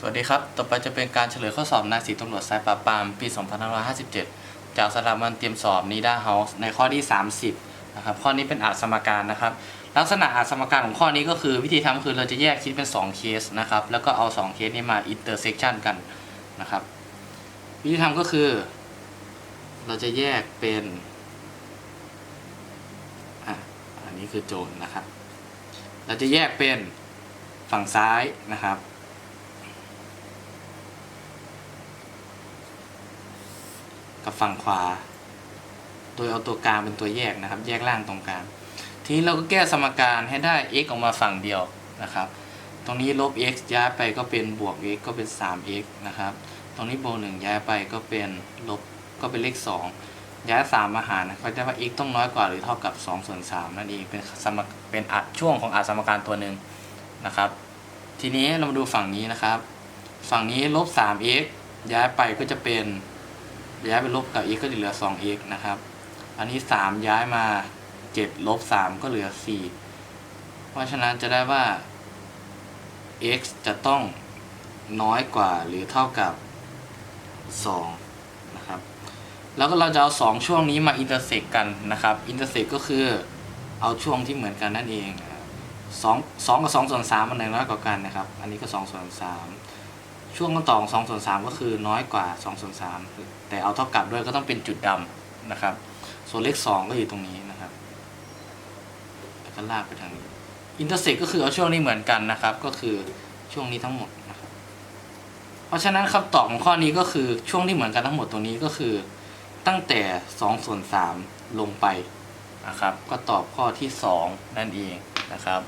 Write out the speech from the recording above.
สวัสดีครับ ต่อไปจะเป็นการเฉลยข้อสอบนายสีตำรวจสายปราบปรามปี 2557 จากสถาบันเตรียมสอบนีด้าเฮาส์ในข้อที่ 30 นะครับ ข้อนี้เป็นอาจสมการนะครับ ลักษณะอาจสมการของข้อนี้ก็คือวิธีทำคือเราจะแยกคิดเป็น 2 เคสนะครับ แล้วก็เอา 2 เคสนี้มาอินเตอร์เซ็กชันกันนะครับ วิธีทำก็คือ เราจะแยกเป็นอะอันนี้คือโจทย์นะครับ เราจะแยกเป็นฝั่งซ้ายนะครับ กับฝั่งขวา โดยเอาตัวกลางเป็นตัวแยกนะครับ แยกล่างตรงกลาง ทีนี้เราก็แก้สมการให้ได้ x ออกมาฝั่งเดียวนะครับ ตรงนี้ลบ x ย้ายไปก็เป็นบวก x ก็เป็น 3x นะครับ ตรงนี้บวก1ย้ายไปก็เป็นลบก็เป็นเลข 2 ย้าย 3 มาหารนะก็จะว่า x ต้องน้อยกว่าหรือเท่ากับ2ส่วน3นั่นเองเป็นสมเป็นอัดช่วงของอัดสมการตัวหนึ่งนะครับ ทีนี้เรามาดูฝั่งนี้นะครับ ฝั่งนี้ลบ 3x ย้ายไปก็จะเป็น ย้ายไปลบกับ x ก็จะเหลือ 2x นะครับ อันนี้ 3 ย้ายมา 7 ลบ 3 ก็เหลือ 4 เพราะฉะนั้นจะได้ว่า x จะต้องน้อยกว่าหรือเท่ากับ 2 นะครับ แล้วก็เราจะเอา 2 ช่วงนี้มาอินเตอร์เซกกันนะครับ อินเตอร์เซกก็คือเอาช่วงที่เหมือนกันนั่นเองสองสองกับ2ส่วน3มันไหนน้อยกว่ากันนะครับ อันนี้ก็2ส่วน3 ช่วงต้นต่อของ2ส่วน3ก็คือน้อยกว่า2ส่วน3แต่เอาเท่ากับด้วยก็ต้องเป็นจุดดำนะครับ ส่วนเลข 2 ก็อยู่ตรงนี้นะครับแล้วก็ลากไปทางนี้อินเตอร์เซ็กก็คือเอาช่วงนี้เหมือนกันนะครับ ก็คือช่วงนี้ทั้งหมดนะครับ เพราะฉะนั้นคำตอบของข้อนี้ก็คือช่วงที่เหมือนกันทั้งหมดตรงนี้ก็คือ ตั้งแต่2ส่วน3ลงไปนะครับ ก็ตอบข้อที่ 2 นั่นเองนะครับ